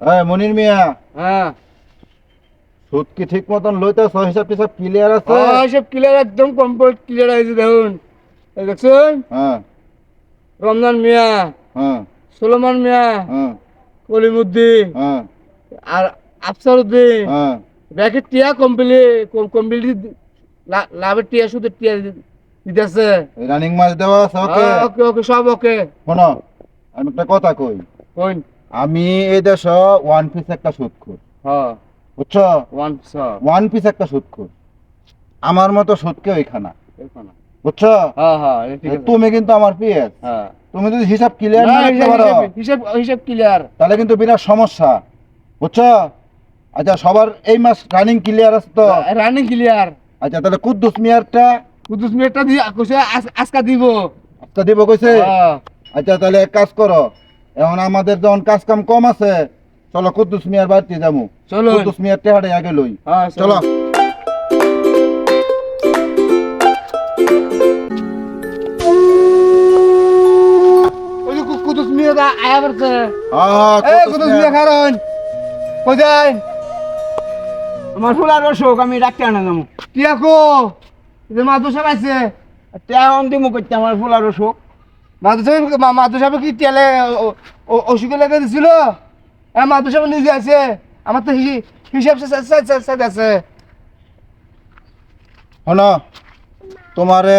এই মনির মিয়া। হ্যাঁ। সুদ কি ঠিক মতন লইতেছ? হিসাব টিসাব ক্লিয়ার আছে? হ্যাঁ সব ক্লিয়ার একদম কমপ্লিট ক্লিয়ার হয়েছে দেখুন। দেখছেন? হ্যাঁ। রমজান মিয়া হ্যাঁ। সোলোমান মিয়া হ্যাঁ। কলিমুদ্দিন হ্যাঁ। আর আফসার উদ্দিন হ্যাঁ। ব্যাকের টিয়া কমপ্লিট কমপ্লিট লাভের টিয়া শুধু টিয়া দিতেছে। রানিং মাছ দেওয়া আছে ওকে? হ্যাঁ, ওকে ওকে সব ওকে। শোনো আমি একটা কথা কই। কোন আমি এই দেশ ওয়ান পিস একটা সুদ খুর হ্যাঁ। বুঝছ? ওয়ান সব ওয়ান পিস একটা আমার মতো সুদ কেউ এখানে এখানে। বুঝছ? হ্যাঁ হ্যাঁ তুমি কিন্তু আমার পিএস হ্যাঁ। তুমি যদি হিসাব ক্লিয়ার না, রাখতে পারো হিসাব- হিসাব ক্লিয়ার তাহলে কিন্তু বিরাট সমস্যা। বুঝছ? আচ্ছা সবার এই মাস রানিং ক্লিয়ার আছে তো? রানিং ক্লিয়ার আচ্ছা তাহলে কুদ্দুস মিয়ারটা কুদুস মিনিটটা দিয়ে কইছে আজ- আজকা দিব। আজকে দিব কইছে? আচ্ছা তাহলে এক কাজ করো। এখন আমাদের যখন কাজ কাম কম আছে চলো কুদ্দুস মিয়ার বাড়িতে যাব। চলো কুদ্দুস মিয়ার টেহাড়ে আগে লই। হ্যাঁ চলো। আয়া হ্যাঁ, কুদ্দুস মিয়া। কারণ কই যাই? আমার ফুলার অসুখ আমি ডাক্তার আনা যাব। টিয়া কো? যে পাইছে। করতে আমার ফুলার অসুখ। কি তেলে অসুখে লেগে দিছিল? হ্যাঁ নিজে আছে। আমার তো হিসাব আছে। শোনো তোমারে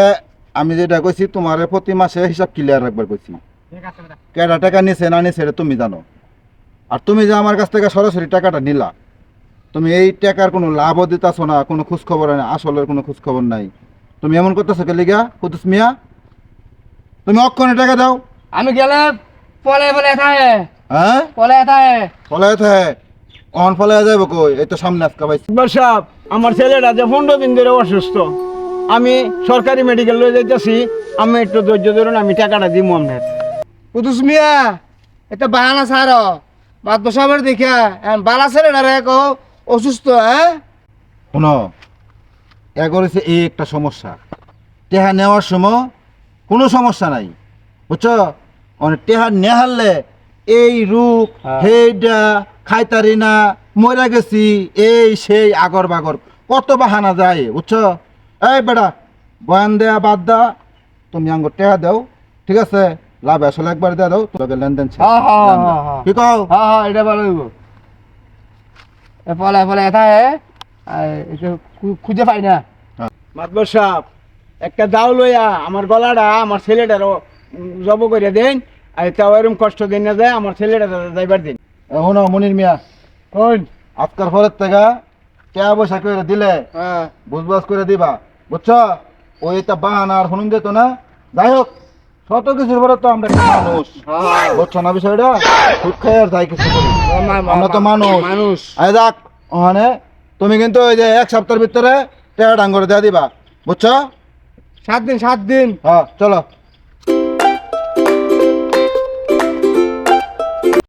আমি যেটা কইছি তোমারে প্রতি মাসে হিসাব ক্লিয়ার রাখবার কইছি। কেডা টাকা নিছে না নিছে তুমি জানো। আর তুমি যে আমার কাছ থেকে সরাসরি টাকাটা নিলা তুমি এই টাকার কোনো লাভও দিতেছো না কোনো খোঁজ খবর নাই আসলের কোনো খোঁজ খবর নাই। তুমি এমন করতেছো কে লিগা? কুতুস মিয়া? তুমি অক্ষণে টাকা দাও। আমি গেলে পলে পলে থাকে। হ্যাঁ? পলে থাকে। ফলে থাকে। অন ফলে যাইব কই? এই তো সামনে আজকে পাইছি সাহেব আমার ছেলেটা যে পনেরো দিন ধরে অসুস্থ আমি সরকারি মেডিকেল লয়ে যাইতেছি আমি একটু ধৈর্য ধরুন আমি টাকাটা দিব আপনার। কুদুস মিয়া এটা বাহানা সার মাদুসাবের দেখা বালা ছেলে না রে কো অসুস্থ হ্যাঁ? শোনো এ করেছে এই একটা সমস্যা। টেহা নেওয়ার সময় কোনো সমস্যা নাই বুঝছ মানে টেহা নেহারলে এই রূপ হ্যাঁ। হেইডা খাইতারি না মরা গেছি এই সেই আগর বাগর কত বাহানা যায় বুঝছ এই বেটা বয়ান দেয়া বাদ দা তুমি আঙ্গ টেহা দাও ঠিক আছে লাভ আসলে একবার দেয়া দাও তোকে লেনদেন। হ্যাঁ, হ্যাঁ। হ্যাঁ, হ্যাঁ। কি কও হ্যাঁ হ্যাঁ এটা ভালো হইব এ পলে পলে এটা এটা খুঁজে পাই না মাতবর সাহেব একটা দাও লইয়া আমার গলাটা আমার ছেলেটারও জব করে দেন আর তাও এরকম কষ্ট দিন না যায় আমার ছেলেটা যাইবার দিন। এখন মনির মিয়া। কোন? আজকার ফলের থেকে টেহা পয়সা করে দিলে হ্যাঁ। বুঝবাস করে দিবা বুঝছ? ওই এটা বাহানা আর শুনুন যেত না। যাই হোক শত কিছুর পরে তো আমরা মানুষ। হ্যাঁ। বুঝছ না বিষয়টা? সুদ খাই আর যাই কিছু আমরা তো মানুষ। মানুষ। আয় যাক ওখানে। তুমি কিন্তু ওই যে এক সপ্তাহের ভিতরে টেহা ডাঙ্গরে দেয়া দিবা বুঝছ? সাত দিন সাত দিন। হ্যাঁ চলো।